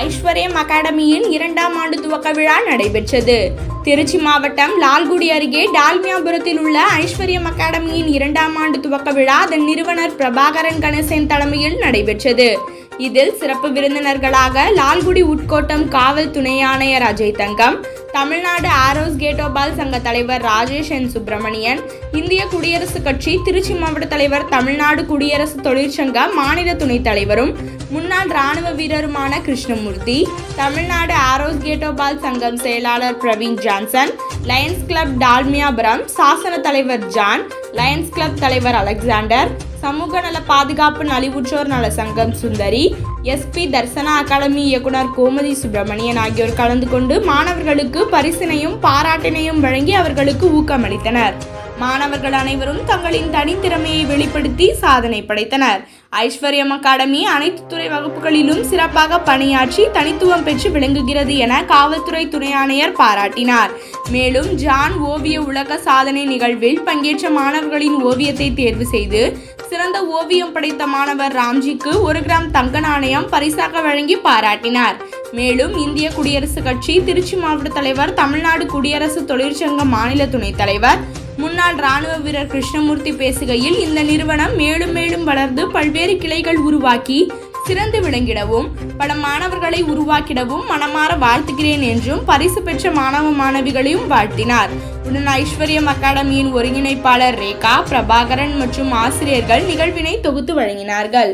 ஐஸ்வர்யம் அகாடமியின் இரண்டாம் ஆண்டு துவக்க விழா நடைபெற்றது. திருச்சி மாவட்டம் லால்குடி அருகே டால்மியாபுரத்தில் உள்ள ஐஸ்வர்யம் அகாடமியின் இரண்டாம் ஆண்டு துவக்க விழா அதன் நிறுவனர் பிரபாகரன் கணேசன் தலைமையில் நடைபெற்றது. இதில் சிறப்பு விருந்தினர்களாக லால்குடி உட்கோட்டம் காவல் துணை ஆணையர் அஜய் தங்கம் தமிழ்நாடு ஆரோஸ் கேட்டோபால் சங்க தலைவர் ராஜேஷ் என். சுப்பிரமணியன் இந்திய குடியரசுக் கட்சி திருச்சி மாவட்ட தலைவர் தமிழ்நாடு குடியரசு தொழிற்சங்க மாநில துணைத் தலைவரும் முன்னாள் ராணுவ வீரருமான கிருஷ்ணமூர்த்தி தமிழ்நாடு ஆரோஸ் கேட்டோபால் சங்கம் செயலாளர் Praveen Johnson lions club Dalmiapuram சாசன தலைவர் ஜான் லயன்ஸ் கிளப் தலைவர் அலெக்சாண்டர் சமூக நல பாதுகாப்பு நலிவுற்றோர் நல சங்கம் சுந்தரி எஸ்பி தர்சனா அகாடமி இயக்குனர் கோமதி சுப்பிரமணியன் ஆகியோர் கலந்து கொண்டு மாணவர்களுக்கு பரிசினையும் பாராட்டினையும் வழங்கி அவர்களுக்கு ஊக்கமளித்தனர். மாணவர்கள் அனைவரும் தங்களின் தனித்திறமையை வெளிப்படுத்தி சாதனை படைத்தனர். ஐஸ்வர்யம் அகாடமி அனைத்து துறை வகுப்புகளிலும் சிறப்பாக பணியாற்றி தனித்துவம் பெற்று விளங்குகிறது என காவல்துறை துணை ஆணையர் பாராட்டினார். மேலும் ஜான் ஓவிய உலக சாதனை நிகழ்வில் பங்கேற்ற மாணவர்களின் ஓவியத்தை தேர்வு செய்து சிறந்த ஓவியம் படைத்த மாணவர் ராம்ஜிக்கு ஒரு கிராம் தங்க நாணயம் பரிசாக வழங்கி பாராட்டினார். மேலும் இந்திய குடியரசுக் கட்சி திருச்சி மாவட்ட தலைவர் தமிழ்நாடு குடியரசு தொழிற்சங்க மாநில துணைத் தலைவர் முன்னாள் ராணுவ வீரர் கிருஷ்ணமூர்த்தி பேசுகையில் இந்த நிறுவனம் மேலும் மேலும் வளர்ந்து பல்வேறு கிளைகள் உருவாக்கி சிறந்து விளங்கிடவும் பல மாணவர்களை உருவாக்கிடவும் மனமாற வாழ்த்துகிறேன் என்றும் பரிசு பெற்ற மாணவ மாணவிகளையும் வாழ்த்தினார். உடன் ஐஸ்வர்யம் அகாடமியின் ஒருங்கிணைப்பாளர் ரேகா பிரபாகரன் மற்றும் ஆசிரியர்கள் நிகழ்வினை தொகுத்து வழங்கினார்கள்.